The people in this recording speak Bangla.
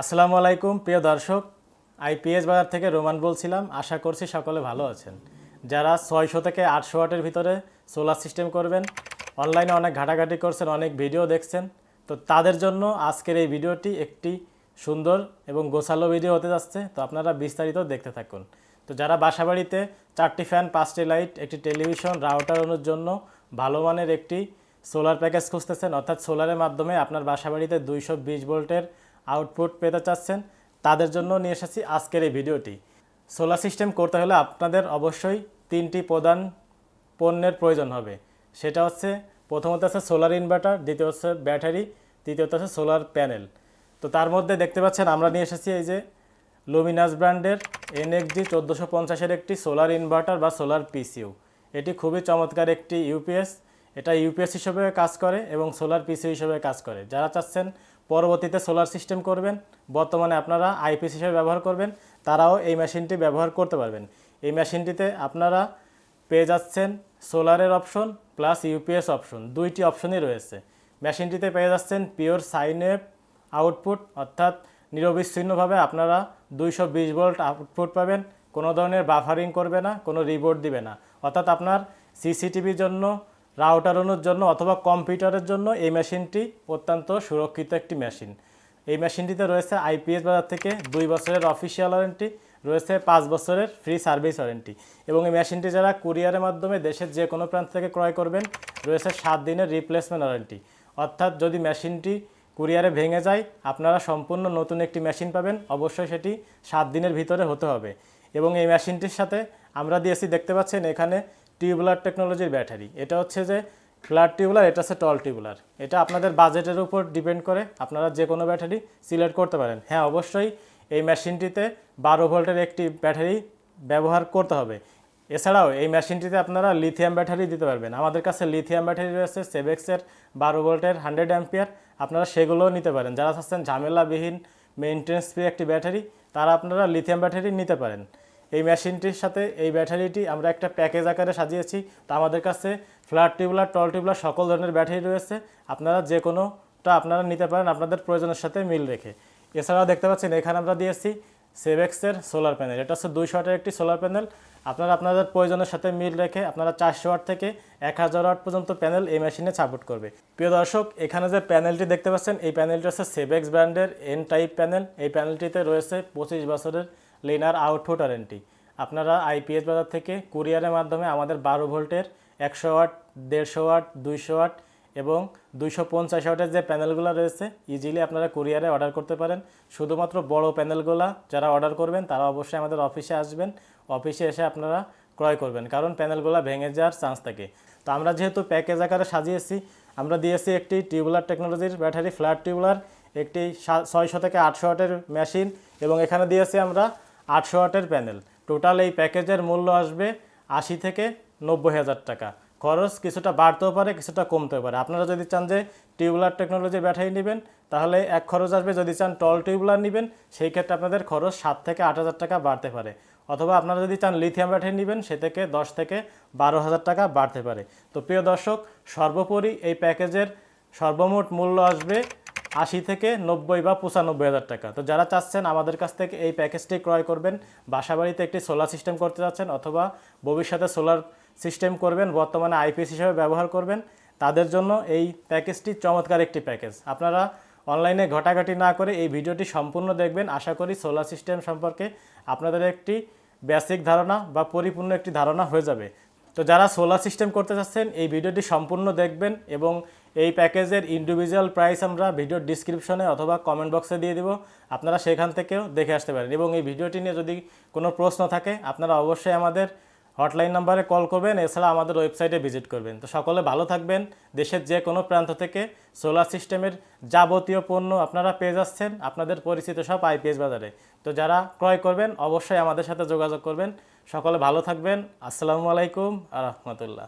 আসসালামু আলাইকুম, প্রিয় দর্শক। আইপিএস বাজার থেকে রোমান বলছিলাম, আশা করছি সকলে ভালো আছেন। যারা ছয়শো থেকে আটশো ওয়াটের ভিতরে সোলার সিস্টেম করবেন অনলাইনে অনেক ঘাটাঘাটি করছেন, অনেক ভিডিও দেখছেন, তো তাদের জন্য আজকের এই ভিডিওটি একটি সুন্দর এবং গোছালো ভিডিও হতে যাচ্ছে, তো আপনারা বিস্তারিত দেখতে থাকুন। তো যারা বাসাবাড়িতে চারটি ফ্যান পাঁচটি লাইট একটি টেলিভিশন রাউটার অনুর জন্য ভালো মানের একটি সোলার প্যাকেজ খুঁজতেছেন, অর্থাৎ সোলারের মাধ্যমে আপনার বাসাবাড়িতে দুইশো বিশ ভোল্টের আউটপুট পেতে চাচ্ছেন, তাদের জন্য নিয়ে এসেছি আজকের এই ভিডিওটি। সোলার সিস্টেম করতে হলে আপনাদের অবশ্যই তিনটি প্রধান পণ্যের প্রয়োজন হবে। সেটা হচ্ছে, প্রথমত আছে সোলার ইনভার্টার দ্বিতীয় হচ্ছে ব্যাটারি তৃতীয়ত হচ্ছে সোলার প্যানেল তো তার মধ্যে দেখতে পাচ্ছেন আমরা নিয়ে এসেছি এই যে লুমিনাস ব্র্যান্ডের এনএক্সজি চোদ্দোশো পঞ্চাশের একটি সোলার ইনভার্টার বা সোলার পিসিউ এটি খুবই চমৎকার একটি ইউপিএস এটা ইউপিএস হিসেবে কাজ করে এবং সোলার পিসিউ হিসেবে কাজ করে। যারা চাচ্ছেন পরবর্তীতে সোলার সিস্টেম করবেন। বর্তমানে আপনারা আইপিএস হিসেবে ব্যবহার করবেন। তারাও এই মেশিনটি ব্যবহার করতে পারবেন। এই মেশিনটিতে আপনারা পেয়ে যাচ্ছেন সোলারের অপশন প্লাস ইউপিএস অপশন দুইটি অপশনই রয়েছে। মেশিনটিতে পেয়ে যাচ্ছেন পিওর সাইনওয়েভ আউটপুট অর্থাৎ নিরবিচ্ছিন্নভাবে আপনারা দুইশো বিশ ভোল্ট আউটপুট পাবেন। কোনো ধরনের বাফারিং করবে না, কোনো রিবোর্ড দিবে না। অর্থাৎ আপনার সিসিটিভির জন্য রাউটার অনুর জন্য অথবা কম্পিউটারের জন্য এই মেশিনটি অত্যন্ত সুরক্ষিত একটি মেশিন। এই মেশিনটিতে রয়েছে আইপিএস বাজার থেকে দুই বছরের অফিসিয়াল ওয়ারেন্টি, রয়েছে পাঁচ বছরের ফ্রি সার্ভিস ওয়ারেন্টি এবং এই মেশিনটি যারা কুরিয়ারের মাধ্যমে দেশের যে কোনো প্রান্ত থেকে ক্রয় করবেন, রয়েছে সাত দিনের রিপ্লেসমেন্ট ওয়ারেন্টি। অর্থাৎ যদি মেশিনটি কুরিয়ারে ভেঙে যায়, আপনারা সম্পূর্ণ নতুন একটি মেশিন পাবেন, অবশ্যই সেটি সাত দিনের ভিতরে হতে হবে। এবং এই মেশিনটির সাথে আমরা দিয়েছি, দেখতে পাচ্ছেন এখানে টিউবুলার টেকনোলজির ব্যাটারি। এটা হচ্ছে যে ফ্ল্যাট টিউবুলার, এটা হচ্ছে টল টিউবুলার। এটা আপনাদের বাজেটের উপর ডিপেন্ড করে, আপনারা যে কোনো ব্যাটারি সিলেক্ট করতে পারেন। হ্যাঁ অবশ্যই এই মেশিনটিতে বারো ভোল্টের একটি ব্যাটারি ব্যবহার করতে হবে। এছাড়াও এই মেশিনটিতে আপনারা লিথিয়াম ব্যাটারি দিতে পারবেন। আমাদের কাছে লিথিয়াম ব্যাটারি রয়েছে সেভেক্সের বারো ভোল্টের হান্ড্রেড অ্যাম্পিয়ার। আপনারা সেগুলোও নিতে পারেন। যারা চাচ্ছেন ঝামেলাবিহীন মেনটেন্স ফ্রি একটি ব্যাটারি, তারা আপনারা লিথিয়াম ব্যাটারি নিতে পারেন। এই মেশিনটির সাথে এই ব্যাটারিটি আমরা একটা প্যাকেজ আকারে সাজিয়েছি। তা আমাদের কাছে ফ্ল্যাট টিউবলার টল টিউবলার সকল ধরনের ব্যাটারি রয়েছে। আপনারা যে কোনোটা আপনারা নিতে পারেন আপনাদের প্রয়োজনের সাথে মিল রেখে। এছাড়াও দেখতে পাচ্ছেন, এখানে আমরা দিয়েছি সেভেক্সের সোলার প্যানেল। এটা হচ্ছে দুইশো ওয়াটের একটি সোলার প্যানেল। আপনারা আপনাদের প্রয়োজনের সাথে মিল রেখে আপনারা চারশো ওয়াট থেকে এক হাজার ওয়াট পর্যন্ত প্যানেল এই মেশিনে সাপোর্ট করবে। প্রিয় দর্শক, এখানে যে প্যানেলটি দেখতে পাচ্ছেন, এই প্যানেলটি হচ্ছে সেভেক্স ব্র্যান্ডের এন টাইপ প্যানেল। এই প্যানেলটিতে রয়েছে পঁচিশ বছরের লিনার আউটপুট ওয়ারেন্টি। আপনারা আইপিএস বাজার থেকে কুরিয়ারের মাধ্যমে আমাদের বারো ভোল্টের একশো ওয়াট, দেড়শো ওয়াট, দুইশো ওয়াট এবং দুইশো পঞ্চাশ ওয়াটের যে প্যানেলগুলো রয়েছে ইজিলি আপনারা কুরিয়ারে অর্ডার করতে পারেন। শুধুমাত্র বড় প্যানেলগুলো যারা অর্ডার করবেন, তারা অবশ্যই আমাদের অফিসে আসবেন। অফিসে এসে আপনারা ক্রয় করবেন, কারণ প্যানেলগুলো ভেঙে যাওয়ার চান্স থাকে। তো আমরা যেহেতু প্যাকেজ আকারে সাজিয়েছি, আমরা দিয়েছি একটি টিউবুলার টেকনোলজির ব্যাটারি ফ্ল্যাট টিউবুলার একটি ছয়শো থেকে আটশো ওয়াটের মেশিন এবং এখানে দিয়েছি আমরা আটশো ওয়াটের প্যানেল। টোটাল এই প্যাকেজের মূল্য আসবে আশি থেকে নব্বই হাজার টাকা। খরচ কিছুটা বাড়তেও পারে, কিছুটা কমতেও পারে। আপনারা যদি চান যে টিউবুলার টেকনোলজির ব্যাটারি নেবেন, তাহলে এক খরচ আসবে। যদি চান টল টিউবুলার নেবেন, সেই ক্ষেত্রে আপনাদের খরচ সাত থেকে আট হাজার টাকা বাড়তে পারে। অথবা আপনারা যদি চান লিথিয়াম ব্যাটারি নেবেন, সে থেকে দশ থেকে বারো হাজার টাকা বাড়তে পারে। তো প্রিয় দর্শক, সর্বোপরি এই প্যাকেজের সর্বমোট মূল্য আসবে আশি থেকে নব্বই বা পঁচানব্বই হাজার টাকা। তো যারা চাচ্ছেন আমাদের কাছ থেকে এই প্যাকেজটি ক্রয় করবেন, বাসাবাড়িতে একটি সোলার সিস্টেম করতে চাচ্ছেন অথবা ভবিষ্যতে সোলার সিস্টেম করবেন, বর্তমানে আইপিএস হিসেবে ব্যবহার করবেন, তাদের জন্য এই প্যাকেজটি চমৎকার একটি প্যাকেজ। আপনারা অনলাইনে ঘটাঘাটি না করে এই ভিডিওটি সম্পূর্ণ দেখবেন। আশা করি সোলার সিস্টেম সম্পর্কে আপনাদের একটি বেসিক ধারণা বা পরিপূর্ণ একটি ধারণা হয়ে যাবে। তো যারা সোলার সিস্টেম করতে চাচ্ছেন, এই ভিডিওটি সম্পূর্ণ দেখবেন এবং এই প্যাকেজের ইন্ডিভিজুয়াল প্রাইস আমরা ভিডিওর ডিসক্রিপশনে অথবা কমেন্ট বক্সে দিয়ে দিব। আপনারা সেখান থেকেও দেখে আসতে পারেন এবং এই ভিডিওটি নিয়ে যদি কোনো প্রশ্ন থাকে, আপনারা অবশ্যই আমাদের হটলাইন নাম্বারে কল করবেন, এছাড়া আমাদের ওয়েবসাইটে ভিজিট করবেন। তো সকলে ভালো থাকবেন। দেশের যে কোনো প্রান্ত থেকে সোলার সিস্টেমের যাবতীয় পণ্য আপনারা পেয়ে যাচ্ছেন, আপনাদের পরিচিত সব আইপিএস বাজারে। তো যারা ক্রয় করবেন, অবশ্যই আমাদের সাথে যোগাযোগ করবেন। সকলে ভালো থাকবেন। আসসালামু আলাইকুম আ রহমতুল্লাহ।